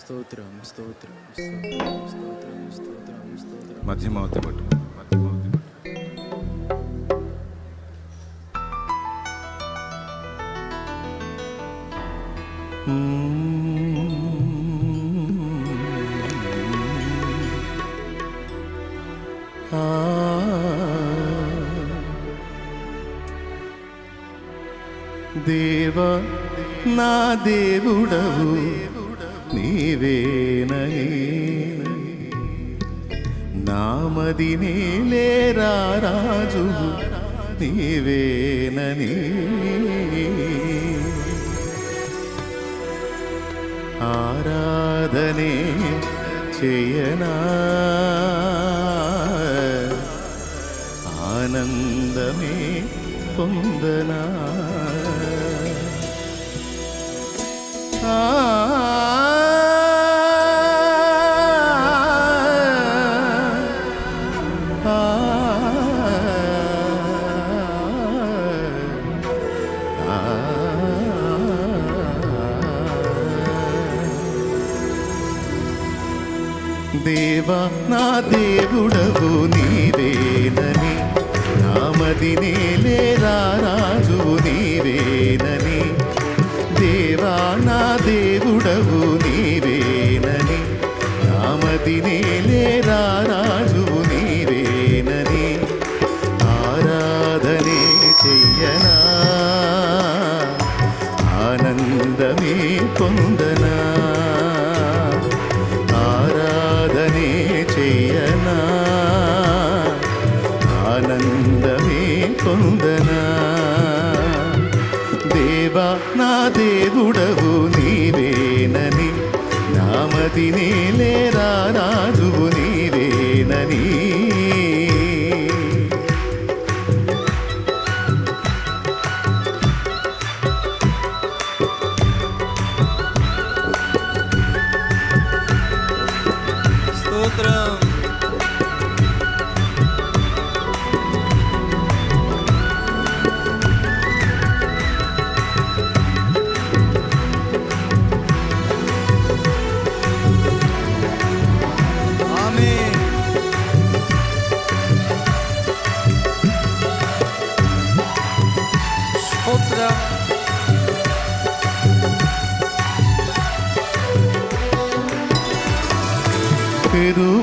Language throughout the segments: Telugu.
స్తోత్రం స్తోత్రం స్తోత్రం స్తోత్రం స్తోత్రం మధ్యమావతి పట్టు మధ్యమావతి దేవా నా దేవుడవు. నీవేనని నామది నేలేరా రాజు నీవేనని ఆరాధనే చేయనా. ఆనందమే పొందనా. దేవా నా దేవుడవు నీవేనని. నామదినే లేరా రాజువు నీవేనని. దేవా నా దేవుడవు నీ స్తోత్రం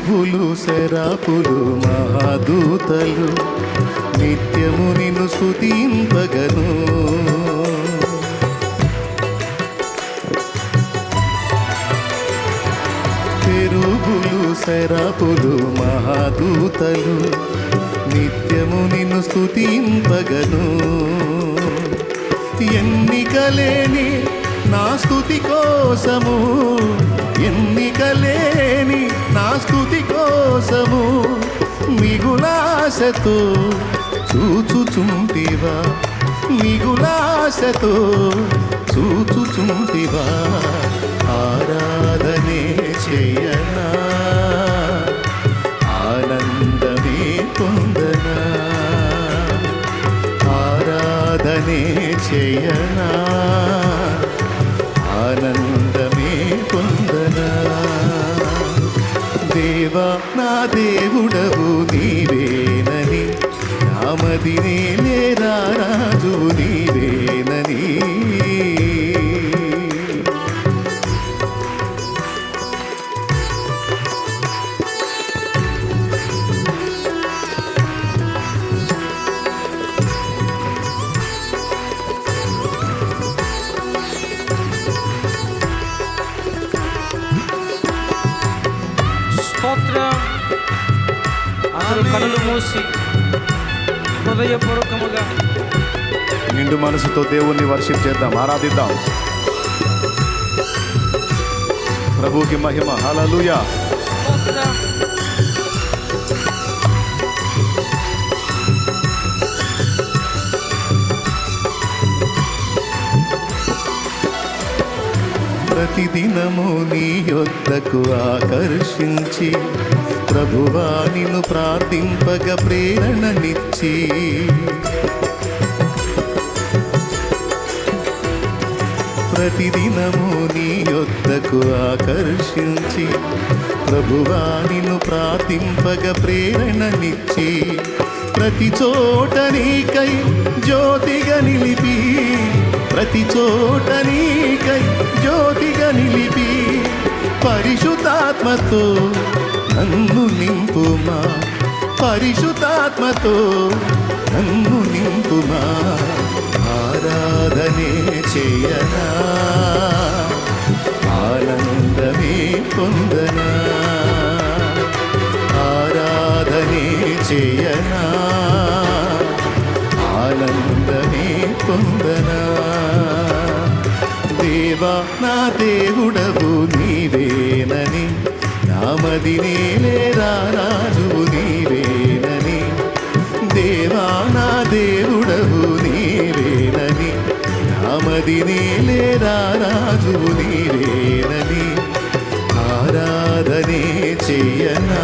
పెరుగులు శరాపులు మహాదూతలు నిత్యము నిన్ను స్తుతింపగను. పెరుగులు శరాపులు మహాదూతలు నిత్యము నిన్ను స్థుతింపగను ఎన్నికలేని నా స్థుతి కోసము ఎన్నికలేని నా స్థుతి కోసము మిగులాశతో చూచుచుంటివా మిగులాశతో చూచుచుంటివా. నా దేవుడవు నీవేనని నామదినే లేరా రాజు నీవేనని. కనులు మూసి హృదయపూర్వకముగా నిండు మనసుతో దేవుణ్ణి వర్షిప్ చేద్దాం ఆరాధిద్దాం. ప్రభుకి మహిమ. హల్లెలూయా ప్రతిదినము నీ యొద్దకు ఆకర్షించి ప్రభువా నిన్ను ప్రార్థింపగ ప్రేరణనిచ్చి. ప్రతిదినము నీ యొద్దకు ఆకర్షించి ప్రభువా నిన్ను ప్రార్థింపగ ప్రేరణనిచ్చి. ప్రతి చోట నీకై జ్యోతిగా నిలిపి ప్రతి చోట నీకై జ్యోతిగా నిలిపి పరిశుద్ధాత్మతో నన్ను నింపుమా. పరిశుద్ధాత్మతో నన్ను నింపుమా. ఆరాధనే చేయనా. ఆనందమే పొందనా. ఆరాధనే చేయనా. ఆనందమే పొందనా. దేవా నా దేవుడవు నీవేనని. నామది నేలేరా రాజు నీవేనని. దేవా నా దేవుడవు నీవేనని. నామది నేలేరా రాజు నీవేనని. ఆరాధనే చెయ్యనా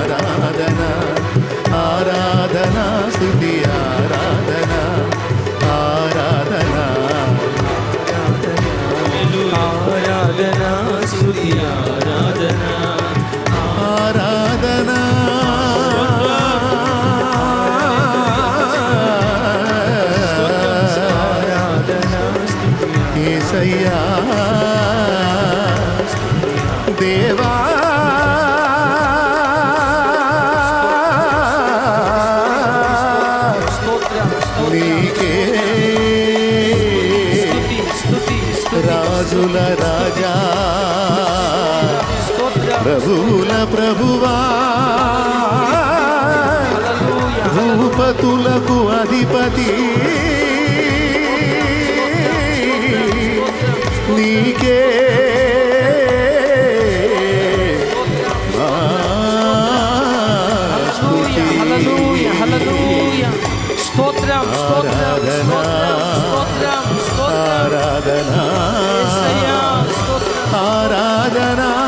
దేవా స్తోత్రం స్తోత్రం స్తోత్రం స్తోత్రం. ఆరాధన ఆరాధన.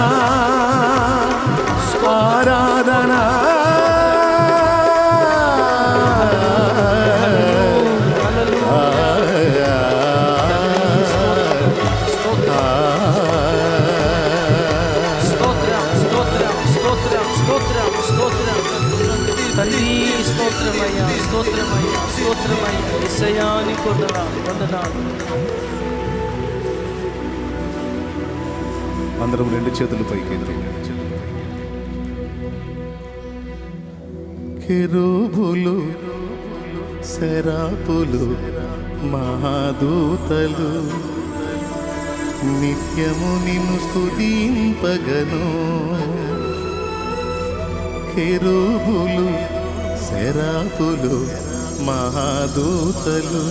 ఏసయాని కొందనాలు వందనాలు అందరం రెండు చేతులు పైకి కెరూబులు శరాపులు మహాదూతలు నిత్యము నిన్ను స్థుతింపగను కెరూబులు శరాపులు మహాదూతలు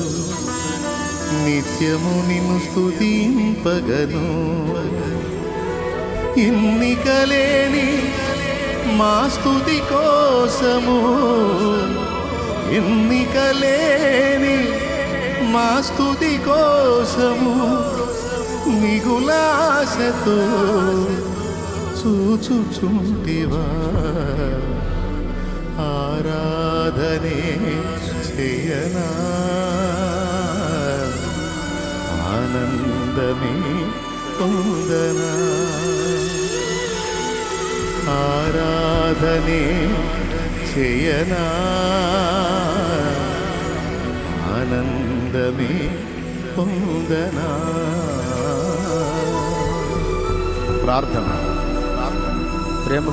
నిత్యము నిన్ను స్తుతింపగను. ఎన్నికలేని మా స్థుతి కోసము ఎన్నికలేని మా స్థుతి కోసము మిగులాశతో చూచుచుంటివా. ఆరాధనే చేయనా ఆనందమే పొందనా. ఆరాధనే చేయనా. ఆనందమే పొందనా. ప్రార్థన. ప్రేమ